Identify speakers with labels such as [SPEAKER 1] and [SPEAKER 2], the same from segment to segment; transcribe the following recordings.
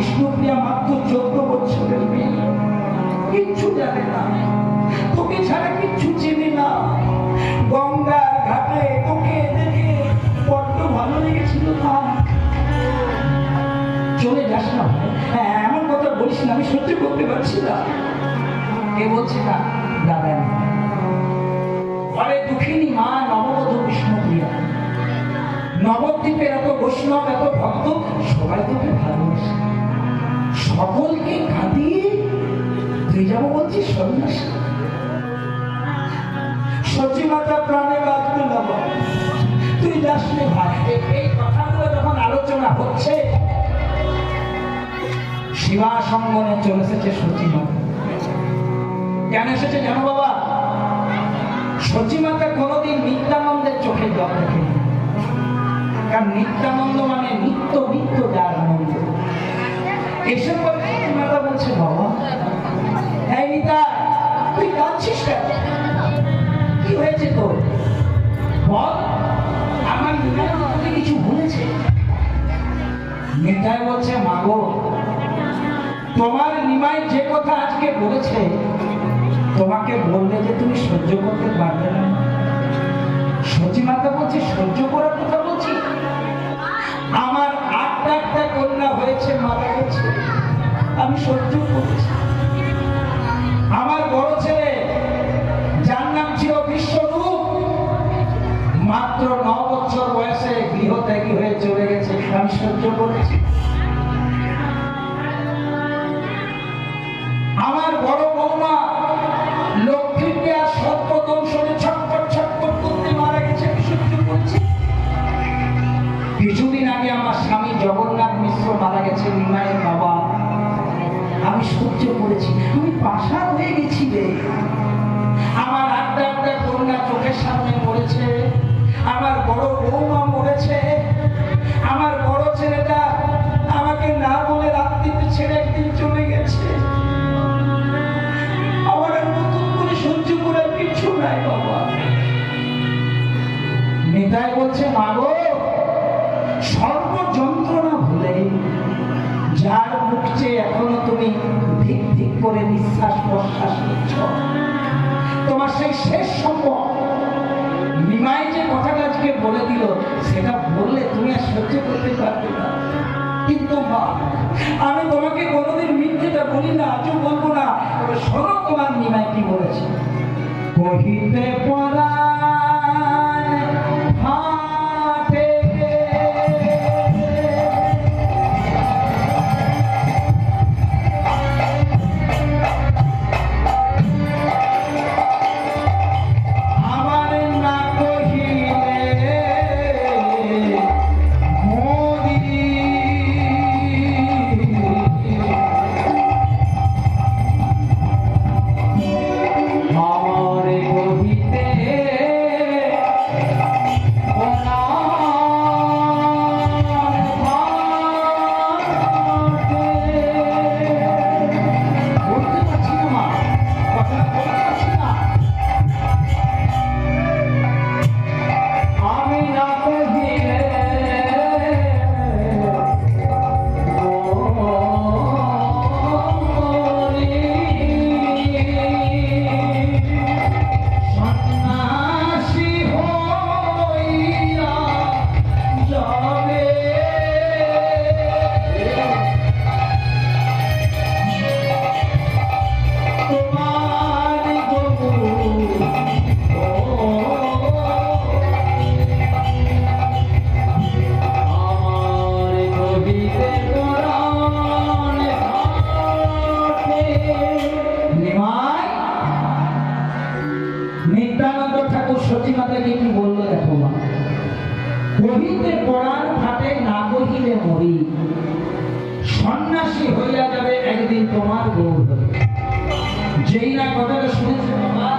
[SPEAKER 1] বিষ্ণুপ্রিয়া মাত্র চোদ্দ বছরের মেয়ে। কিচ্ছু জানে না। তোকে ছাড়া কিচ্ছু চেনে না। গঙ্গার ঘাটে তোকে দেখে বড্ড ভালো লেগেছিল তার চলে যাস না। হ্যাঁ এমন কথা বলিস না, আমি সহ্য করতে পারছি না। কে বলছে না? দাদা। ঘরে দুঃখিনী মা, নববধূ বিষ্ণুপ্রিয়া নবদ্বীপের এত বৈষ্ণব, এত ভক্ত, সবাই তোকে ভালোবাসে। সকলকে কাঁদিয়ে তুই যাব বলছিস সন্ন্যাসী সচি মাতা প্রাণে না বাবা। তুই যাস ভাই। এই কথাগুলো যখন আলোচনা হচ্ছে শিবা সঙ্গনে চলে এসেছে সচি কেন এসেছে জানো বাবা? সচি মাতা কোনোদিন নিত্যানন্দের চোখে জল দেখেনি। কারণ নিত্যানন্দ মানে নিত্য নিত্য যার আনন্দ এসে মাতা বলছে বাবা? হ্যাঁ নিতা, তুই কাঁদছিস কেন? কি হয়েছে তোর? বল। আমার তোকে কিছু বলেছে? নিতাই বলছে মাগো তোমার নিমাই যে কথা আজকে বলেছে, তোমাকে বললে যে তুমি সহ্য করতে পারবে না। সচি মাতা বলছে, সহ্য করার কথা বলছি আমি সহ্য করেছি আমার বড় ছেলে, যার নাম ছিল বিশ্বরূপ, মাত্র ন বছর বয়সে গৃহত্যাগী হয়ে চলে গেছে। আমি সহ্য করেছি আমার বড় বৌমা লক্ষ্মীকে আর সর্বদংশনে ছটপট ছটপট করতে মারা গেছে। আমি সহ্য করেছি কিছুদিন আগে আমার স্বামী জগন্নাথ মিশ্র মারা গেছে নিমায়ের বাবা। আমি সহ্য করেছি। আমি পাশা হয়ে গেছি রে আমার আড্ডা আড্ডা কন্যা চোখের সামনে পড়েছে। আমার বড় বৌমা মরেছে। আমার বড় ছেলেটা আমাকে না বলে রাত্রিতে ছেড়ে একদিন চলে গেছে। আমার নতুন করে সহ্য করার কিছু নাই বাবা। নেতাই বলছে, মাগো শেষ সম্পদ নিমাই যে কথাটা আজকে বলে দিল, সেটা বললে তুমি আর সহ্য করতে পারবে না। কিন্তু মা, আমি তোমাকে কোনোদিন মিথ্যেটা বলি না, আজও বলব না। শোনো তোমার নিমাই কি বলেছে। কহিতে পরাণ কহিতে পড়ার ফাটে না কহিলে মরি। সন্ন্যাসী হইয়া যাবে একদিন তোমার গৌর যেই না কথাটা শুনেছে বাবা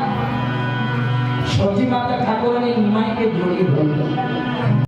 [SPEAKER 1] সচিমাতা ঠাকুরানি নিমাইকে জড়িয়ে ধরল